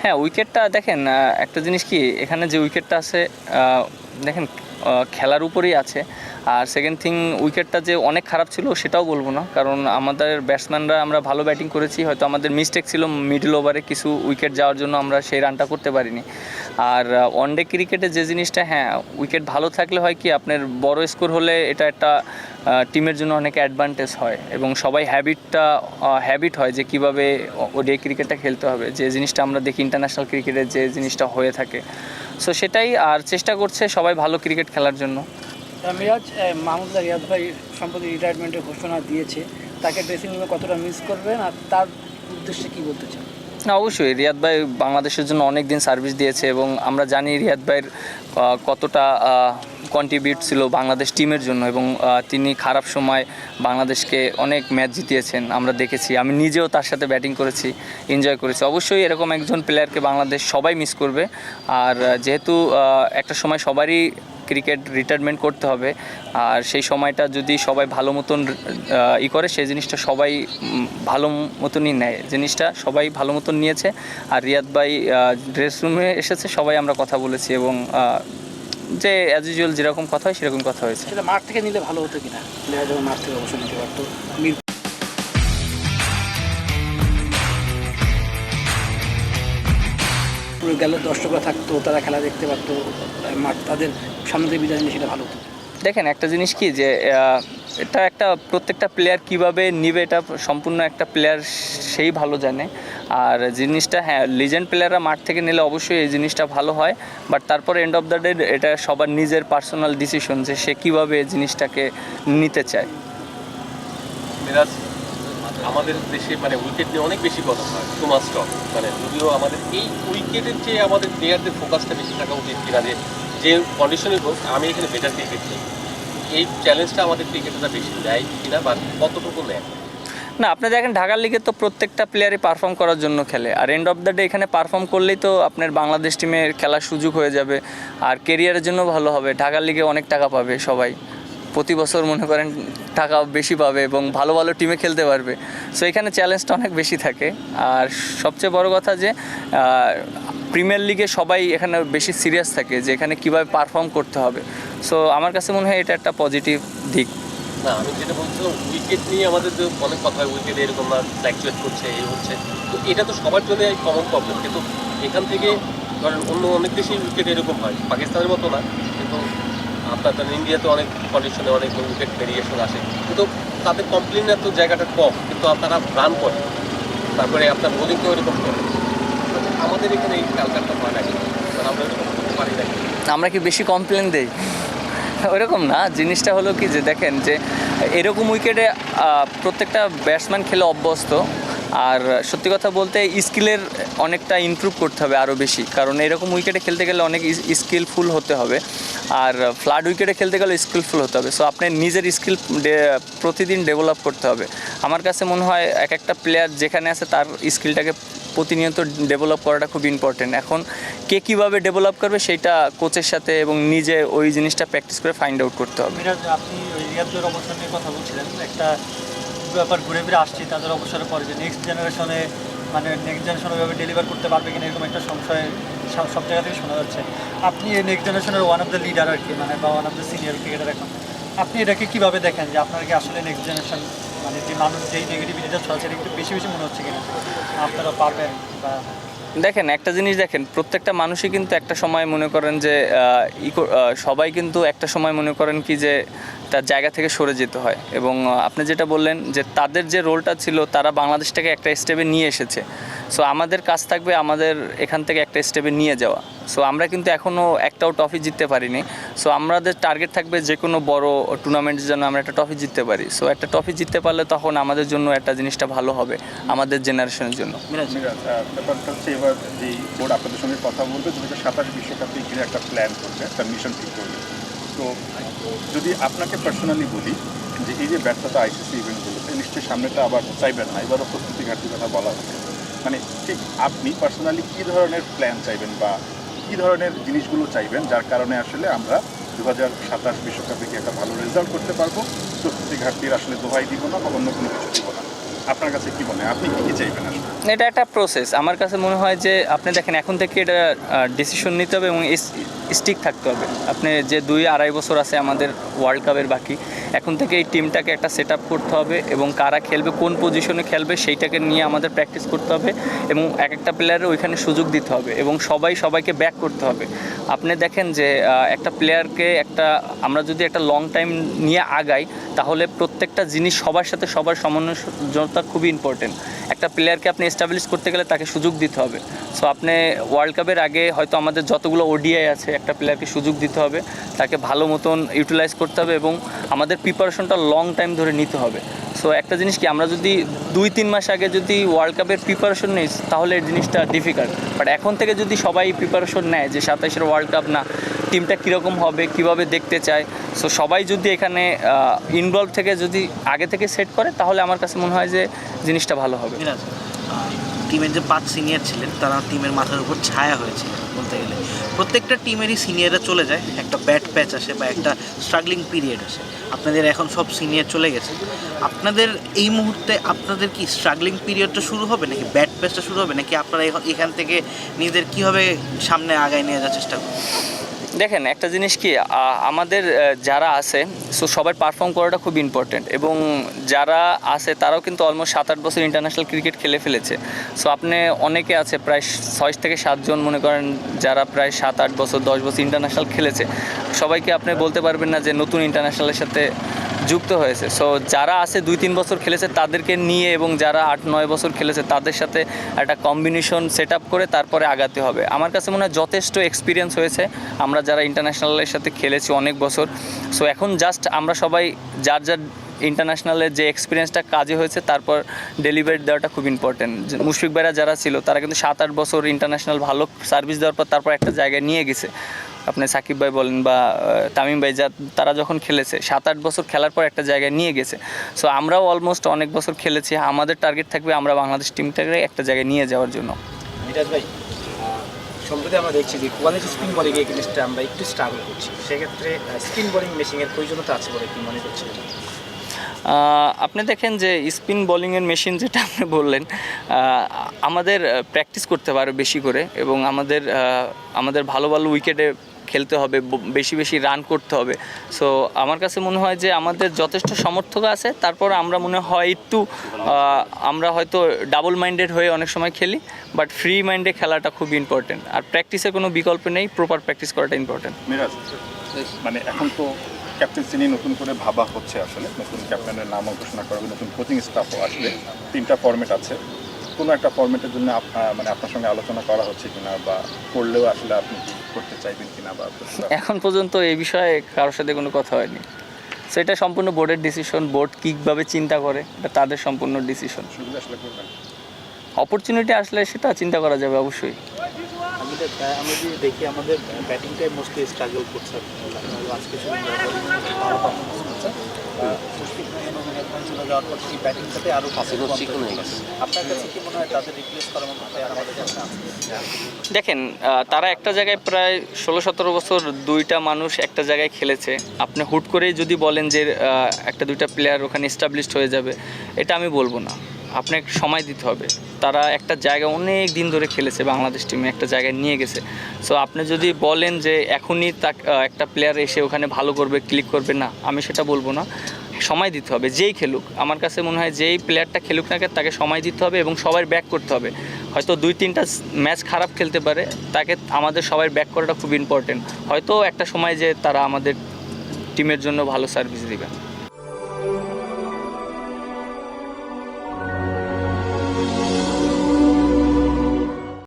হ্যাঁ উইকেটটা দেখেন একটা জিনিস কি এখানে যে উইকেটটা আছে দেখেন খেলার উপরেই আছে। আর সেকেন্ড থিং উইকেটটা যে অনেক খারাপ ছিল সেটাও বলব না। কারণ আমাদের ব্যাটসম্যানরা আমরা ভালো ব্যাটিং করেছি, হয়তো আমাদের মিস্টেক ছিল মিডল ওভারে কিছু উইকেট যাওয়ার জন্য আমরা সেই রানটা করতে পারিনি। আর ওয়ানডে ক্রিকেটে যে জিনিসটা হ্যাঁ উইকেট ভালো থাকলে হয় কি, আপনার বড় স্কোর হলে এটা একটা টিমের জন্য অনেক অ্যাডভান্টেজ হয়। এবং সবাই হ্যাবিটটা হ্যাবিট হয় যে কীভাবে ওডিআই ক্রিকেটটা খেলতে হবে। যে জিনিসটা আমরা দেখি ইন্টারন্যাশনাল ক্রিকেটে যে জিনিসটা হয়ে থাকে। সো সেটাই আর চেষ্টা করছে সবাই ভালো ক্রিকেট খেলার জন্য। মিরাজ মাহমুদুল্লাহ রিয়াদ ভাই সম্প্রতি রিটায়ারমেন্টের ঘোষণা দিয়েছে। তাকে ড্রেসিং রুমে কতটা মিস করবেন আর তার উদ্দেশ্যে কী বলতে চান? না, অবশ্যই। রিয়াদ ভাই বাংলাদেশের জন্য অনেক দিন সার্ভিস দিয়েছে এবং আমরা জানি রিয়াদ ভাইয়ের কতটা কন্ট্রিবিউট ছিল বাংলাদেশ টিমের জন্য এবং তিনি খারাপ সময় বাংলাদেশকে অনেক ম্যাচ জিতিয়েছেন, আমরা দেখেছি। আমি নিজেও তার সাথে ব্যাটিং করেছি এনজয় করেছি। অবশ্যই এরকম একজন প্লেয়ারকে বাংলাদেশ সবাই মিস করবে। আর যেহেতু একটা সময় সবারই ক্রিকেট রিটায়ারমেন্ট করতে হবে। আর সেই সময়টা যদি সবাই ভালো মতন ই করে, সেই জিনিসটা সবাই ভালো মতনই নেয়। জিনিসটা সবাই ভালো মতন নিয়েছে। আর রিয়াদ ভাই ড্রেস রুমে এসেছে, সবাই আমরা কথা বলেছি এবং যে অ্যাজ ইউজুয়াল যেরকম কথা হয়, সেরকম কথা হয়েছে। মাঠ থেকে নিলে ভালো হতো কিনা? মাঠ থেকে অবসর নিতে পারতো। পুরো গেলে দর্শকরা থাকতো তারা খেলা দেখতে পারতো মাঠ তাদের সামনে থেকে বিদায় নিলে সেটা ভালো হতো। দেখেন একটা জিনিস কি যে এটা একটা প্রত্যেকটা প্লেয়ার কীভাবে নিবে এটা সম্পূর্ণ একটা প্লেয়ার সেই ভালো জানে। আর জিনিসটা হ্যাঁ লিজেন্ড প্লেয়াররা মাঠ থেকে নিলে অবশ্যই এই জিনিসটা ভালো হয় বাট তারপর এন্ড অফ দ্য ডে এটা সবার নিজের পার্সোনাল ডিসিশন যে সে কীভাবে এই জিনিসটাকে নিতে চায়। মিরাজ? আমাদের দেশে মানে উইকেট নিয়ে অনেক বেশি কথা হয় টু মাস টক মানে যদিও আমাদের এই উইকেটের চেয়ে আমাদের প্লেয়ারদের ফোকাসটা বেশি থাকা উচিত কিনা যে যে কন্ডিশনে হোক, আমি এখানে বেটার ক্রিকেট এই চ্যালেঞ্জটা আমাদের ক্রিকেটাররা বেশি দেয় কিনা বা কতটুকু নেয়? না, আপনি দেখেন, ঢাকার লিগে তো প্রত্যেকটা প্লেয়ারই পারফর্ম করার জন্য খেলে। আর এন্ড অফ দ্য ডে এখানে পারফর্ম করলেই তো আপনার বাংলাদেশ টিমের খেলার সুযোগ হয়ে যাবে। আর কেরিয়ারের জন্য ভালো হবে। ঢাকার লিগে অনেক টাকা পাবে সবাই। প্রতি বছর মনে করেন টাকা বেশি পাবে এবং ভালো ভালো টিমে খেলতে পারবে। সো এখানে চ্যালেঞ্জটা অনেক বেশি থাকে। আর সবচেয়ে বড় কথা যে প্রিমিয়ার লিগে সবাই এখানে বেশি সিরিয়াস থাকে যে, এখানে কীভাবে পারফর্ম করতে হবে। সো আমার কাছে মনে হয় এটা একটা পজিটিভ দিক। না, আমি যেটা বলছিলাম উইকেট নিয়ে আমাদের যে অনেক কথা হয় উইকেট এরকম না ফ্ল্যাকচুয়েট করছে, এই হচ্ছে। তো এটা তো সবার জন্য কমন প্রবলেম কিন্তু এখান থেকে ধরেন অন্য অনেক দেশেই উইকেট এরকম হয়, পাকিস্তানের মতো না। কিন্তু আপনার ইন্ডিয়াতে অনেক কন্ডিশনে অনেক উইকেট ভেরিয়েশন আসে। কিন্তু তাদের কমপ্লেনের তো জায়গাটা কম, কিন্তু আপনারা রান করে তারপরে আপনার বোলিংকেও এরকম করে আমাদের এখানে এই কালচারটা হয় না কিন্তু আমরা করতে পারি না। আমরা কি বেশি কমপ্লেন দেই? ওইরকম না, জিনিসটা হলো কি যে দেখেন যে এরকম উইকেটে প্রত্যেকটা ব্যাটসম্যান খেলে অভ্যস্ত। আর সত্যি কথা বলতে স্কিলের অনেকটা ইমপ্রুভ করতে হবে আরও বেশি। কারণ এরকম উইকেটে খেলতে গেলে অনেক স্কিলফুল হতে হবে। আর ফ্লাড উইকেটে খেলতে গেলে স্কিলফুল হতে হবে। সো আপনার নিজের স্কিল প্রতিদিন ডেভেলপ করতে হবে। আমার কাছে মনে হয় এক একটা প্লেয়ার যেখানে আছে তার স্কিলটাকে প্রতিনিয়ত ডেভেলপ করাটা খুব ইম্পর্টেন্ট এখন কে কীভাবে ডেভেলপ করবে সেটা কোচের সাথে এবং নিজে ওই জিনিসটা প্র্যাকটিস করে ফাইন্ড আউট করতে হবে। আপনি কথা বলছিলেন। একটা ব্যাপার ঘুরে ফিরে আসছি, তাদের অবসরের পরে যে নেক্সট জেনারেশনে মানে নেক্সট জেনারেশন ওইভাবে ডেলিভার করতে পারবে কিনা এরকম একটা সংশয় সব জায়গা থেকে শোনা যাচ্ছে। আপনি এই নেক্সট জেনারেশনের ওয়ান অফ দ্য লিডার আর কি মানে বা one of the senior cricketer এখন, আপনি এটাকে কীভাবে দেখেন যে আপনার কি আসলে নেক্সট জেনারেশন মানে যে মানুষ যেই নেগেটিভিটিটা ছড়াচ্ছে একটু বেশি বেশি মনে হচ্ছে কিনা? আপনারা পারবেন বা দেখেন একটা জিনিস দেখেন প্রত্যেকটা মানুষই কিন্তু একটা সময় মনে করেন যে আহ, ই কর- আহ, সবাই কিন্তু একটা সময় মনে করেন কি যে তার জায়গা থেকে সরে যেতে হয়। এবং আপনি যেটা বললেন যে তাদের যে রোলটা ছিল তারা বাংলাদেশটাকে একটা স্টেপে নিয়ে এসেছে। সো আমাদের কাজ থাকবে আমাদের এখান থেকে একটা স্টেপে নিয়ে যাওয়া। সো আমরা কিন্তু এখনও একটাও ট্রফি জিততে পারিনি। সো আমাদের টার্গেট থাকবে যে কোনো বড় টুর্নামেন্টের জন্য আমরা একটা ট্রফি জিততে পারি। সো একটা ট্রফি জিততে পারলে তখন আমাদের জন্য একটা জিনিসটা ভালো হবে আমাদের জেনারেশনের জন্য। ব্যাপারটা হচ্ছে এবার যে বোর্ড আপনাদের সঙ্গে কথা বলবে দু হাজার সাতাশ বিশ্বকাপে ঘিরে একটা প্ল্যান করবে একটা মিশন ঠিক করবে। তো যদি আপনাকে পার্সোনালি বলি যে এই যে ব্যর্থতা আইসিসি ইভেন্টগুলোতে নিশ্চয়ই সামনেটা আবার চাইবেন না, এবারও প্রস্তুতি ঘাটতির কথা বলা হচ্ছে। মানে ঠিক আপনি পার্সোনালি কী ধরনের প্ল্যান চাইবেন বা কী ধরনের জিনিসগুলো চাইবেন? যার কারণে আসলে আমরা দু হাজার সাতাশ বিশ্বকাপে কি একটা ভালো রেজাল্ট করতে পারব। প্রস্তুতি ঘাটতির আসলে দোহাই দিব না বা অন্য কোনো কিছু দিব না। আপনার কাছে কি মনে আপনি কি কি চাইবেন আসলে? এটা একটা প্রসেস আমার কাছে মনে হয় যে আপনি দেখেন, এখন থেকে এটা ডিসিশন নিতে হবে এবং স্টিক থাকতে হবে। আপনি যে দুই আড়াই বছর আছে আমাদের ওয়ার্ল্ড কাপের বাকি, এখন থেকে এই টিমটাকে একটা সেট করতে হবে এবং কারা খেলবে, কোন পজিশনে খেলবে সেইটাকে নিয়ে আমাদের প্র্যাকটিস করতে হবে এবং এক একটা প্লেয়ারের ওইখানে সুযোগ দিতে হবে এবং সবাই সবাইকে ব্যাক করতে হবে। আপনি দেখেন যে একটা প্লেয়ারকে একটা, আমরা যদি একটা লং টাইম নিয়ে আগাই, তাহলে প্রত্যেকটা জিনিস সবার সাথে সবার সমন্বয়তা খুবই ইম্পর্টেন্ট একটা প্লেয়ারকে আপনি এস্টাবলিশ করতে গেলে তাকে সুযোগ দিতে হবে। সো আপনি ওয়ার্ল্ড কাপের আগে হয়তো আমাদের যতগুলো ওডিআই আছে একটা প্লেয়ারকে সুযোগ দিতে হবে, তাকে ভালো মতন ইউটিলাইজ করতে হবে এবং আমাদের প্রিপারেশনটা লং টাইম ধরে নিতে হবে। সো একটা জিনিস কি, আমরা যদি দুই, তিন মাস আগে যদি ওয়ার্ল্ড কাপের প্রিপারেশন নিই, তাহলে এই জিনিসটা ডিফিকাল্ট বাট এখন থেকে যদি সবাই প্রিপারেশন নেয় যে সাতাইশের ওয়ার্ল্ড কাপ না টিমটা কীরকম হবে, কীভাবে দেখতে চায় সো সবাই যদি এখানে ইনভলভ থেকে যদি আগে থেকে সেট করে, তাহলে আমার কাছে মনে হয় যে জিনিসটা ভালো হবে। টিমের যে পাঁচ সিনিয়র ছিলেন, তারা টিমের মাথার উপর ছায়া হয়েছিল। বলতে গেলে। প্রত্যেকটা টিমেরই সিনিয়ররা চলে যায়, একটা ব্যাট প্যাচ আসে বা একটা স্ট্রাগলিং পিরিয়ড আসে। আপনাদের এখন সব সিনিয়র চলে গেছে। আপনাদের এই মুহূর্তে আপনাদের কি স্ট্রাগলিং পিরিয়ডটা শুরু হবে, নাকি ব্যাট প্যাচটা শুরু হবে, নাকি আপনারা এখন- থেকে নিজেদের কীভাবে সামনে আগায় নিয়ে যাওয়ার চেষ্টা করবেন? দেখেন, একটা জিনিস কি আমাদের যারা আছে, সো সবার পারফর্ম করাটা খুব ইম্পর্টেন্ট এবং যারা আছে, তারাও কিন্তু অলমোস্ট সাত আট বছর ইন্টারন্যাশনাল ক্রিকেট খেলে ফেলেছে। সো আপনি, অনেকে আছে প্রায় ছয় থেকে সাতজন মনে করেন, যারা প্রায় সাত আট বছর, দশ বছর ইন্টারন্যাশনাল খেলেছে। সবাইকে আপনি বলতে পারবেন না যে নতুন ইন্টারন্যাশনালের সাথে যুক্ত হয়েছে। সো যারা আছে দুই তিন বছর খেলেছে তাদেরকে নিয়ে এবং যারা আট নয় বছর খেলেছে তাদের সাথে একটা কম্বিনেশন সেট করে তারপরে আগাতে হবে। আমার কাছে মনে হয় যথেষ্ট এক্সপিরিয়েন্স হয়েছে। আমরা যারা ইন্টারন্যাশনালের সাথে খেলেছি অনেক বছর। সো এখন জাস্ট আমরা সবাই যার যার ইন্টারন্যাশনালের যে এক্সপিরিয়েন্সটা কাজে হয়েছে তারপর ডেলিভারি দেওয়াটা খুব ইম্পর্টেন্ট মুশফিক ভাইরা যারা ছিল তারা কিন্তু সাত আট বছর ইন্টারন্যাশনাল ভালো সার্ভিস দেওয়ার পর তারপর একটা জায়গায় নিয়ে গেছে। আপনি সাকিব ভাই বলেন বা তামিম ভাই যা তারা যখন খেলেছে সাত আট বছর খেলার পর একটা জায়গায় নিয়ে গেছে। সো আমরাও অলমোস্ট অনেক বছর খেলেছি। আমাদের টার্গেট থাকবে আমরা বাংলাদেশ টিমটাকে একটা জায়গায় নিয়ে যাওয়ার জন্য। মিরাজ ভাই সম্প্রতি আমরা দেখছি যে কোয়ালিটি স্পিন বলিং এগেনস্টে আমরা একটু স্ট্রাগল করছি। সেক্ষেত্রে স্পিন বলিং মেশিনের প্রয়োজনতা আছে বলে কি মনে করছেন? আহ, আপনি দেখেন যে স্পিন বোলিংয়ের মেশিন যেটা আপনি বললেন আমাদের প্র্যাকটিস করতে হবে আরও বেশি করে এবং আমাদের আমাদের ভালো ভালো উইকেটে খেলতে হবে বেশি বেশি রান করতে হবে। সো আমার কাছে মনে হয় যে আমাদের যথেষ্ট সমর্থক আছে, তারপর আমরা মনে হয় একটু আমরা হয়তো ডাবল মাইন্ডেড হয়ে অনেক সময় খেলি বাট ফ্রি মাইন্ডে খেলাটা খুব ইম্পর্টেন্ট আর প্র্যাকটিসের কোনো বিকল্প নেই প্রপার প্র্যাকটিস করাটা ইম্পর্টেন্ট মানে এখন তো ক্যাপ্টেন্সি নিয়ে নতুন করে ভাবা হচ্ছে আসলে। নতুন ক্যাপ্টেনের নামও ঘোষণা করা হবে নতুন কোচিং স্টাফও আসবে। তিনটা ফর্মেট আছে। কোনো একটা ফর্মেটের জন্য মানে আপনার সঙ্গে আলোচনা করা হচ্ছে কিনা বা করলেও আসলে আপনি করতে চাইবেন কিনা বা এখন পর্যন্ত এই বিষয়ে কারোর সাথে কোনো কথা হয়নি। সেটা সম্পূর্ণ বোর্ডের ডিসিশন বোর্ড কীভাবে চিন্তা করে এটা তাদের সম্পূর্ণ ডিসিশন আসলে করবেন। অপরচুনিটি আসলে সেটা চিন্তা করা যাবে অবশ্যই। আমি যদি দেখি আমাদের ব্যাটিংটাই মোস্টলি স্ট্রাগল করছে। দেখেন তারা একটা জায়গায় প্রায় ষোলো সতেরো বছর দুইটা মানুষ একটা জায়গায় খেলেছে। আপনি হুট করেই যদি বলেন যে একটা দুইটা প্লেয়ার ওখানে এস্টাবলিশড হয়ে যাবে, এটা আমি বলব না। আপনাকে সময় দিতে হবে। তারা একটা জায়গা অনেক দিন ধরে খেলেছে, বাংলাদেশ টিমে একটা জায়গায় নিয়ে গেছে। সো আপনি যদি বলেন যে এখনই তা একটা প্লেয়ার এসে ওখানে ভালো করবে ক্লিক করবে, না, আমি সেটা বলব না। সময় দিতে হবে, যেই খেলুক, আমার কাছে মনে হয় যেই প্লেয়ারটা খেলুক না কেন, তাকে সময় দিতে হবে এবং সবার ব্যাক করতে হবে। হয়তো দুই তিনটা ম্যাচ খারাপ খেলতে পারে, তাকে আমাদের সবাই ব্যাক করাটা খুব ইম্পর্টেন্ট হয়তো একটা সময় যে তারা আমাদের টিমের জন্য ভালো সার্ভিস দিবে।